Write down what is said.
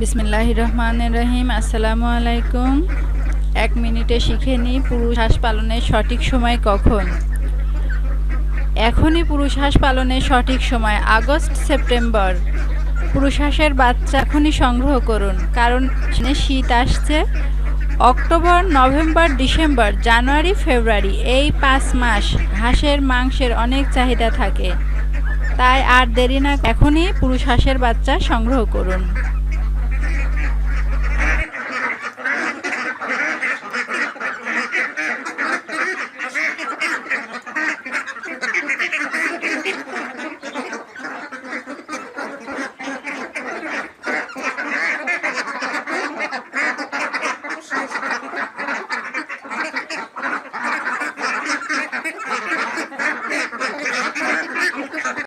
বিসমিল্লাহ রহমান রহিম আসসালামু আলাইকুম। এক মিনিটে শিখে নিই পুরুষ হাঁস পালনের সঠিক সময় কখন। এখনই পুরুষ হাঁস পালনের সঠিক সময়, আগস্ট, সেপ্টেম্বর। পুরুষ হাঁসের বাচ্চা এখনই সংগ্রহ করুন, কারণ শীত আসছে। অক্টোবর, নভেম্বর, ডিসেম্বর, জানুয়ারি, ফেব্রুয়ারি, এই পাঁচ মাস হাঁসের মাংসের অনেক চাহিদা থাকে। তাই আর দেরি না, এখনই পুরুষ হাঁসের বাচ্চা সংগ্রহ করুন।